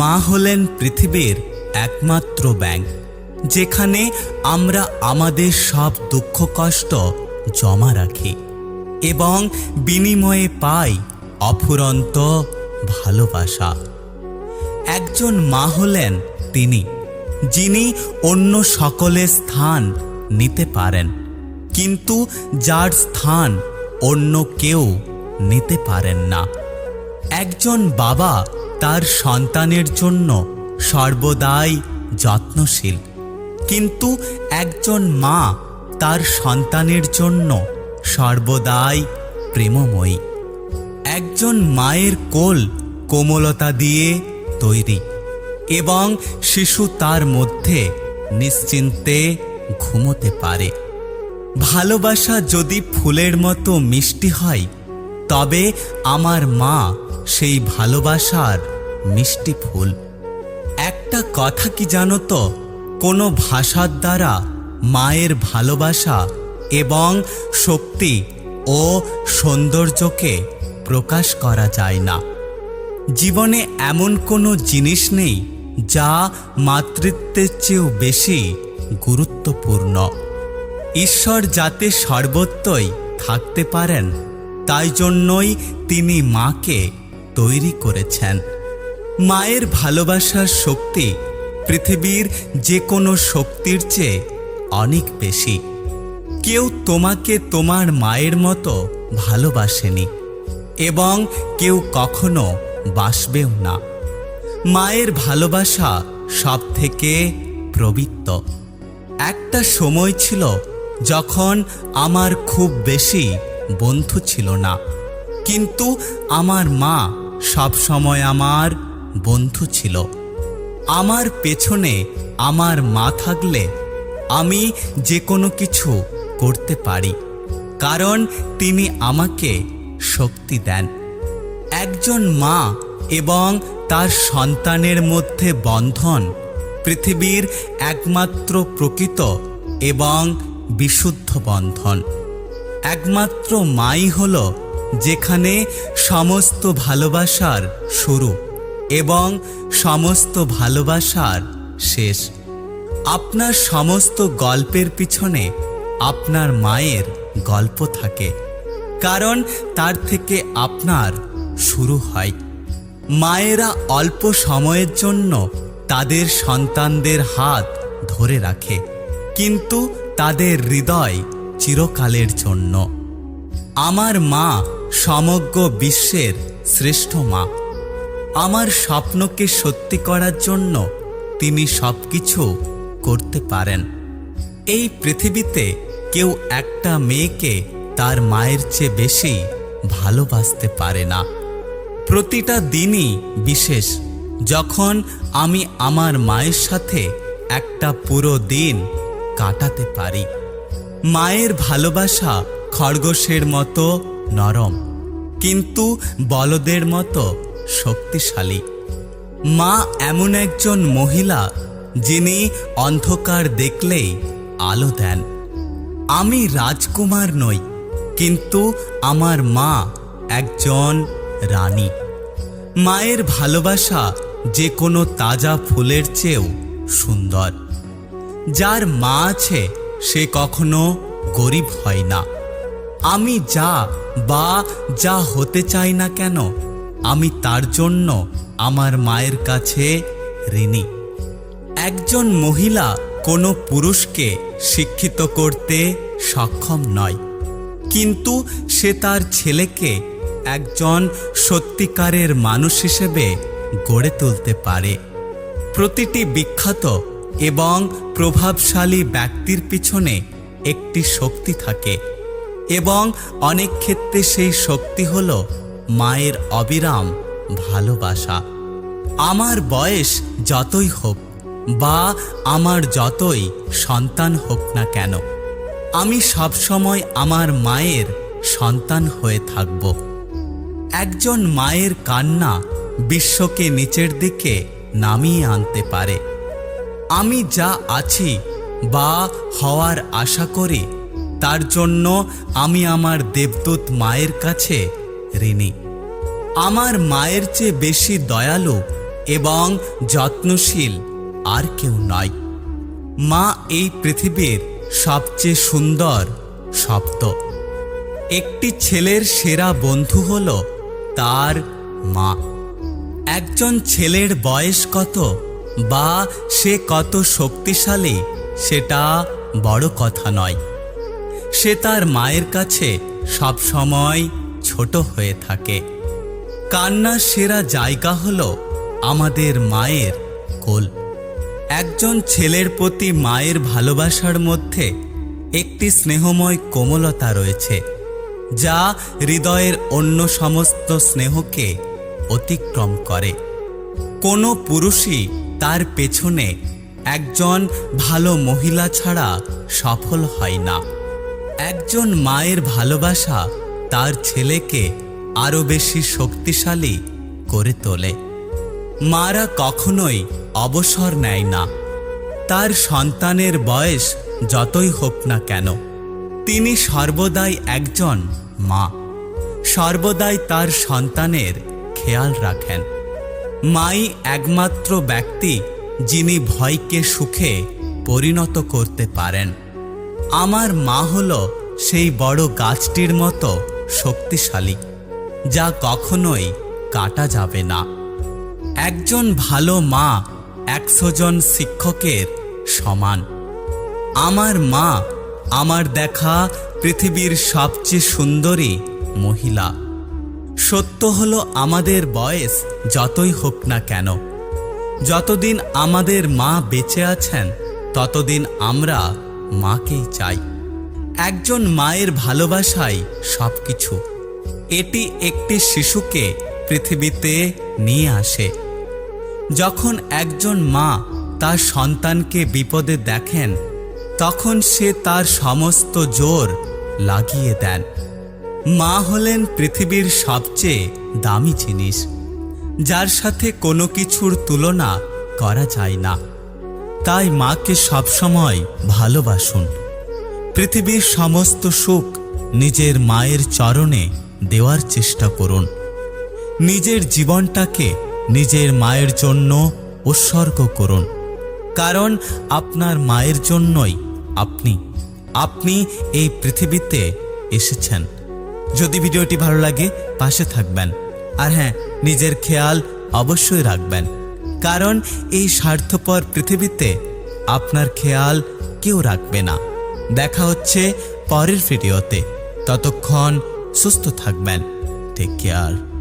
মা হলেন পৃথিবীর একমাত্র ব্যাংক, যেখানে আমরা আমাদের সব দুঃখ কষ্ট জমা রাখি এবং বিনিময়ে পাই অফুরন্ত ভালোবাসা। একজন মা হলেন তিনি, যিনি অন্য সকলের স্থান নিতে পারেন, কিন্তু যার স্থান অন্য কেউ নিতে পারেন না। একজন বাবা তার সন্তানের জন্য সর্বদাই যত্নশীল। কিন্তু একজন মা তার সন্তানের জন্য সর্বদাই প্রেমময়ী। একজন মায়ের কোল কোমলতা দিয়ে তৈরি এবং শিশু তার মধ্যে নিশ্চিন্তে ঘুমোতে পারে। ভালোবাসা যদি ফুলের মতো মিষ্টি হয়, তবে আমার মা সেই ভালোবাসার মিষ্টি ফুল। একটা কথা কি জানো তো? কোনো ভাষার দ্বারা মায়ের ভালোবাসা এবং শক্তি ও সৌন্দর্যকে প্রকাশ করা যায় না। জীবনে এমন কোনো জিনিস নেই যা মাতৃত্বের চেয়েও বেশি গুরুত্বপূর্ণ। ঈশ্বর যাতে সর্বত্রই থাকতে পারেন, তাই জন্যই তিনি মাকে তৈরি করেছেন। মায়ের ভালোবাসার শক্তি পৃথিবীর যে কোনো শক্তির চেয়ে অনেক বেশি। কেউ তোমাকে তোমার মায়ের মতো ভালোবাসেনি এবং কেউ কখনো বাসবেও না। মায়ের ভালোবাসা সব থেকে পবিত্র একটা সময় ছিল যখন আমার খুব বেশি বন্ধু ছিল না। কিন্তু আমার মা সব সময় আমার বন্ধু ছিল। আমার পেছনে আমার মা থাকলে আমি যে কোনো কিছু করতে পারি, কারণ তিনি আমাকে শক্তি দেন। একজন মা এবং তার সন্তানের মধ্যে বন্ধন পৃথিবীর একমাত্র প্রকৃত এবং বিশুদ্ধ বন্ধন। একমাত্র মাই হল যেখানে সমস্ত ভালোবাসার শুরু এবং সমস্ত ভালোবাসার শেষ। আপনার সমস্ত গল্পের পিছনে আপনার মায়ের গল্প থাকে, কারণ তার থেকে আপনার শুরু হয়। মায়েরা অল্প সময়ের জন্য তাদের সন্তানদের হাত ধরে রাখে, কিন্তু তাদের হৃদয় চিরকালের জন্য। আমার মা সমগ্র বিশ্বের শ্রেষ্ঠ মা। আমার স্বপ্নকে সত্যি করার জন্য তিনি সব কিছু করতে পারেন। এই পৃথিবীতে কেউ একটা মেয়েকে তার মায়ের চেয়ে বেশি ভালোবাসতে পারে না। প্রতিটা দিনই বিশেষ, যখন আমি আমার মায়ের সাথে একটা পুরো দিন কাটাতে পারি। মায়ের ভালোবাসা খরগোশের মতো নরম, কিন্তু বলদের মতো শক্তিশালী। মা এমন একজন মহিলা যিনি অন্ধকার দেখলেই আলো দেন। আমি রাজকুমার নই, কিন্তু আমার মা একজন রানী। মায়ের ভালোবাসা যে কোনো তাজা ফুলের চেয়েও সুন্দর। যার মা আছে সে কখনো গরিব হয় না। আমি যা বা যা হতে চাই না কেন, আমি তার জন্য আমার মায়ের কাছে ঋণী। একজন মহিলা কোনো পুরুষকে শিক্ষিত করতে সক্ষম নয়, কিন্তু সে তার ছেলেকে একজন সত্যিকারের মানুষ হিসেবে গড়ে তুলতে পারে। প্রতিটি বিখ্যাত এবং প্রভাবশালী ব্যক্তির পিছনে একটি শক্তি থাকে। এবং অনেক ক্ষেত্রে সেই শক্তি হল মায়ের অবিরাম ভালোবাসা। আমার বয়স যতই হোক বা আমার যতই সন্তান হোক না কেন, আমি সবসময় আমার মায়ের সন্তান হয়ে থাকব। একজন মায়ের কান্না বিশ্বকে নিচের দিকে নামিয়ে আনতে পারে। আমি যা আছি বা হওয়ার আশা করি তার জন্য আমি আমার দেবদূত মায়ের কাছে ঋণী। আমার মায়ের চেয়ে বেশি দয়ালু এবং যত্নশীল আর কেউ নয়। মা এই পৃথিবীর সবচেয়ে সুন্দর শব্দ একটি ছেলের সেরা বন্ধু হল তার মা। একজন ছেলের বয়স কত বা সে কত শক্তিশালী সেটা বড় কথা নয়। সে তার মায়ের কাছে সবসময় ছোট হয়ে থাকে। কান্নার সেরা জায়গা হল আমাদের মায়ের কোল। একজন ছেলের প্রতি মায়ের ভালোবাসার মধ্যে একটি স্নেহময় কোমলতা রয়েছে, যা হৃদয়ের অন্য সমস্ত স্নেহকে অতিক্রম করে। কোনো পুরুষই তার পেছনে একজন ভালো মহিলা ছাড়া সফল হয় না। একজন মায়ের ভালোবাসা তার ছেলেকে আরও বেশি শক্তিশালী করে তোলে। মারা কখনোই অবসর নেয় না। তার সন্তানের বয়স যতই হোক না কেন, তিনি সর্বদাই একজন মা। সর্বদাই তার সন্তানের খেয়াল রাখেন। মাই একমাত্র ব্যক্তি যিনি ভয়কে সুখে পরিণত করতে পারেন। আমার মা হল সেই বড় গাছটির মতো শক্তিশালী, যা কখনোই কাটা যাবে না। একজন ভালো মা একশো জন শিক্ষকের সমান। আমার মা আমার দেখা পৃথিবীর সবচেয়ে সুন্দরী মহিলা। সত্য হলো আমাদের বয়স যতই হোক না কেন। যতদিন আমাদের মা বেঁচে আছেন, ততদিন আমরা মাকেই চাই। একজন মায়ের ভালোবাসাই সবকিছু। এটি একটি শিশুকে পৃথিবীতে নিয়ে আসে। যখন একজন মা তার সন্তানকে বিপদে দেখেন, তখন সে তার সমস্ত জোর লাগিয়ে দেন। মা হলেন পৃথিবীর সবচেয়ে দামি জিনিস, যার সাথে কোনো কিছুর তুলনা করা যায় না। তাই মাকে সবসময় ভালোবাসুন। পৃথিবীর সমস্ত সুখ নিজের মায়ের চরণে দেওয়ার চেষ্টা করুন। নিজের জীবনটাকে নিজের মায়ের জন্য উৎসর্গ করুন। কারণ আপনার মায়ের জন্যই আপনি আপনি এই পৃথিবীতে এসেছেন। যদি ভিডিওটি ভালো লাগে পাশে থাকবেন। আর হ্যাঁ নিজের খেয়াল অবশ্যই রাখবেন। কারণ এই স্বার্থপর পৃথিবীতে আপনার খেয়াল কেউ রাখবে না। দেখা হচ্ছে পরের ভিডিওতে। ততক্ষণ সুস্থ থাকবেন। Take care